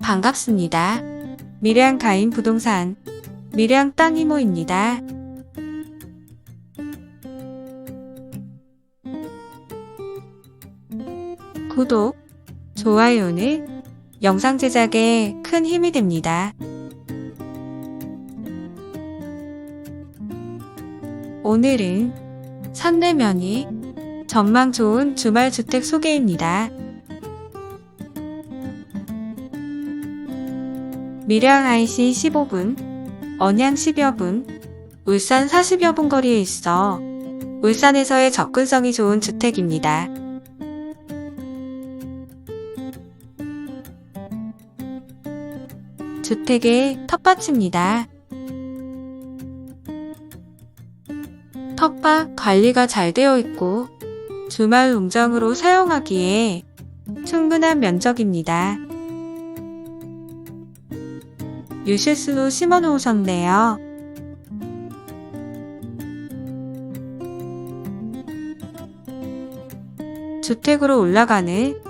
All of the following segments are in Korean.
반갑습니다. 미량 가인 부동산 미량 땅 이모입니다. 구독, 좋아요는 영상 제작에 큰 힘이 됩니다. 오늘은 산내면이 전망 좋은 주말 주택 소개입니다. 밀양 IC 15분, 언양 10여 분, 울산 40여 분 거리에 있어 울산에서의 접근성이 좋은 주택입니다. 주택의 텃밭입니다. 텃밭 관리가 잘 되어 있고 주말 농장으로 사용하기에 충분한 면적입니다. 유실수로 심어 놓으셨네요. 주택으로 올라가는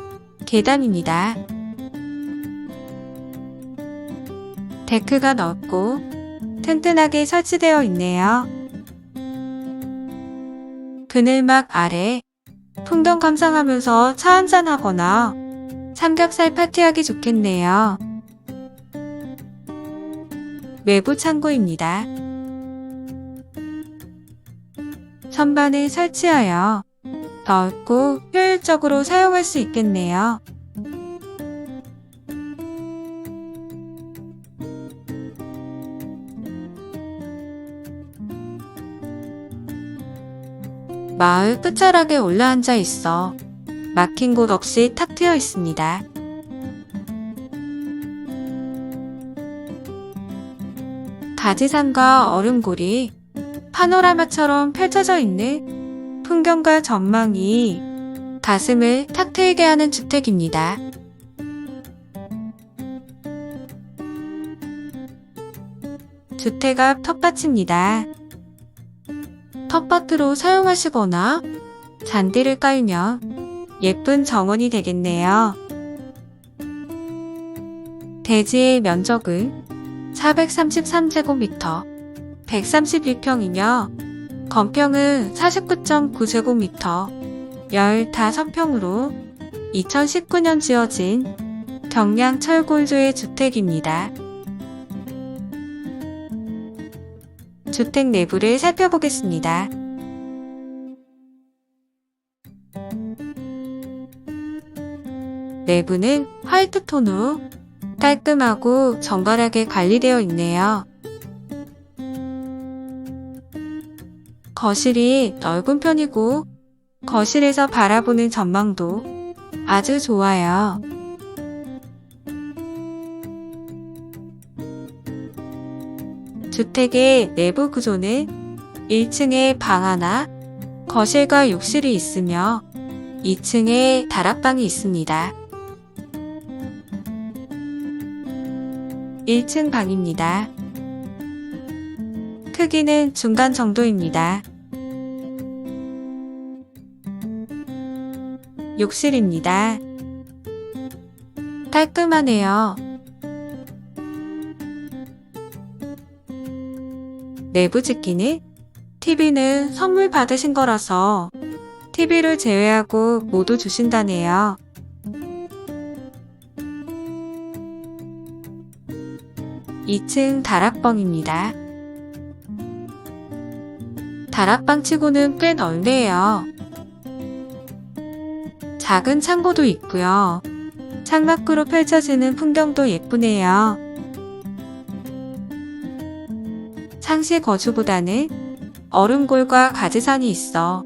계단입니다. 데크가 넓고 튼튼하게 설치되어 있네요. 그늘막 아래 풍경 감상하면서 차 한잔 하거나 삼겹살 파티하기 좋겠네요. 외부 창고입니다. 선반을 설치하여 넓고 효율적으로 사용할 수 있겠네요. 마을 끝자락에 올라앉아 있어 막힌 곳 없이 탁 트여 있습니다. 가지산과 얼음골이 파노라마처럼 펼쳐져 있는 풍경과 전망이 가슴을 탁 트이게 하는 주택입니다. 주택 앞 텃밭입니다. 텃밭으로 사용하시거나 잔디를 깔면 예쁜 정원이 되겠네요. 대지의 면적은 433제곱미터, 132평이며 건평은 49.9제곱미터, 15평으로 2019년 지어진 경량 철골조의 주택입니다. 주택 내부를 살펴보겠습니다. 내부는 화이트 톤으로 깔끔하고 정갈하게 관리되어 있네요. 거실이 넓은 편이고 거실에서 바라보는 전망도 아주 좋아요. 주택의 내부 구조는 1층에 방 하나, 거실과 욕실이 있으며 2층에 다락방이 있습니다. 1층 방입니다. 크기는 중간 정도입니다. 욕실입니다. 깔끔하네요. 내부 집기는 TV는 선물 받으신 거라서 TV를 제외하고 모두 주신다네요. (2층) 다락방입니다. 다락방 치고는 꽤 넓네요. 작은 창고도 있고요. 창밖으로 펼쳐지는 풍경도 예쁘네요. 상시 거주보다는 얼음골과 가지산이 있어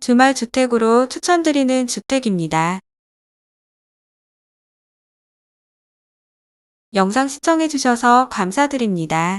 주말 주택으로 추천드리는 주택입니다. 영상 시청해주셔서 감사드립니다.